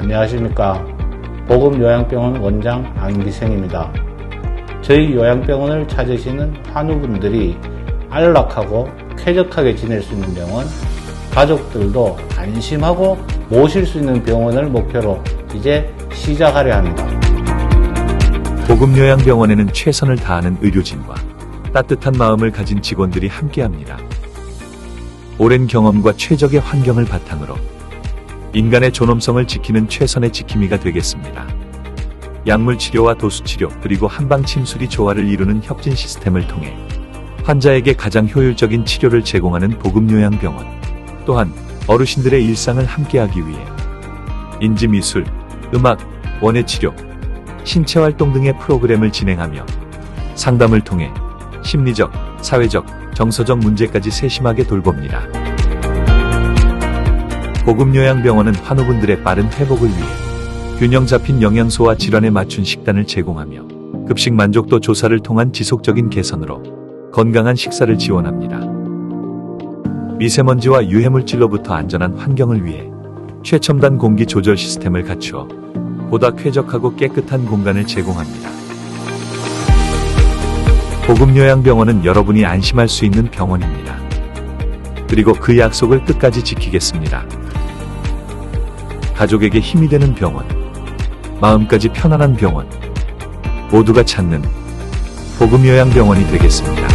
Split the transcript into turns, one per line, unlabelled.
안녕하십니까. 보금요양병원 원장 안기생입니다. 저희 요양병원을 찾으시는 환우분들이 안락하고 쾌적하게 지낼 수 있는 병원, 가족들도 안심하고 모실 수 있는 병원을 목표로 이제 시작하려 합니다.
보금요양병원에는 최선을 다하는 의료진과 따뜻한 마음을 가진 직원들이 함께합니다. 오랜 경험과 최적의 환경을 바탕으로 인간의 존엄성을 지키는 최선의 지킴이가 되겠습니다. 약물 치료와 도수 치료 그리고 한방 침술이 조화를 이루는 협진 시스템을 통해 환자에게 가장 효율적인 치료를 제공하는 보금요양병원. 또한 어르신들의 일상을 함께하기 위해 인지미술, 음악, 원예치료, 신체활동 등의 프로그램을 진행하며 상담을 통해 심리적, 사회적, 정서적 문제까지 세심하게 돌봅니다. 보금요양병원은 환우분들의 빠른 회복을 위해 균형 잡힌 영양소와 질환에 맞춘 식단을 제공하며 급식 만족도 조사를 통한 지속적인 개선으로 건강한 식사를 지원합니다. 미세먼지와 유해물질로부터 안전한 환경을 위해 최첨단 공기 조절 시스템을 갖추어 보다 쾌적하고 깨끗한 공간을 제공합니다. 보금요양병원은 여러분이 안심할 수 있는 병원입니다. 그리고 그 약속을 끝까지 지키겠습니다. 가족에게 힘이 되는 병원, 마음까지 편안한 병원, 모두가 찾는 보금요양병원이 되겠습니다.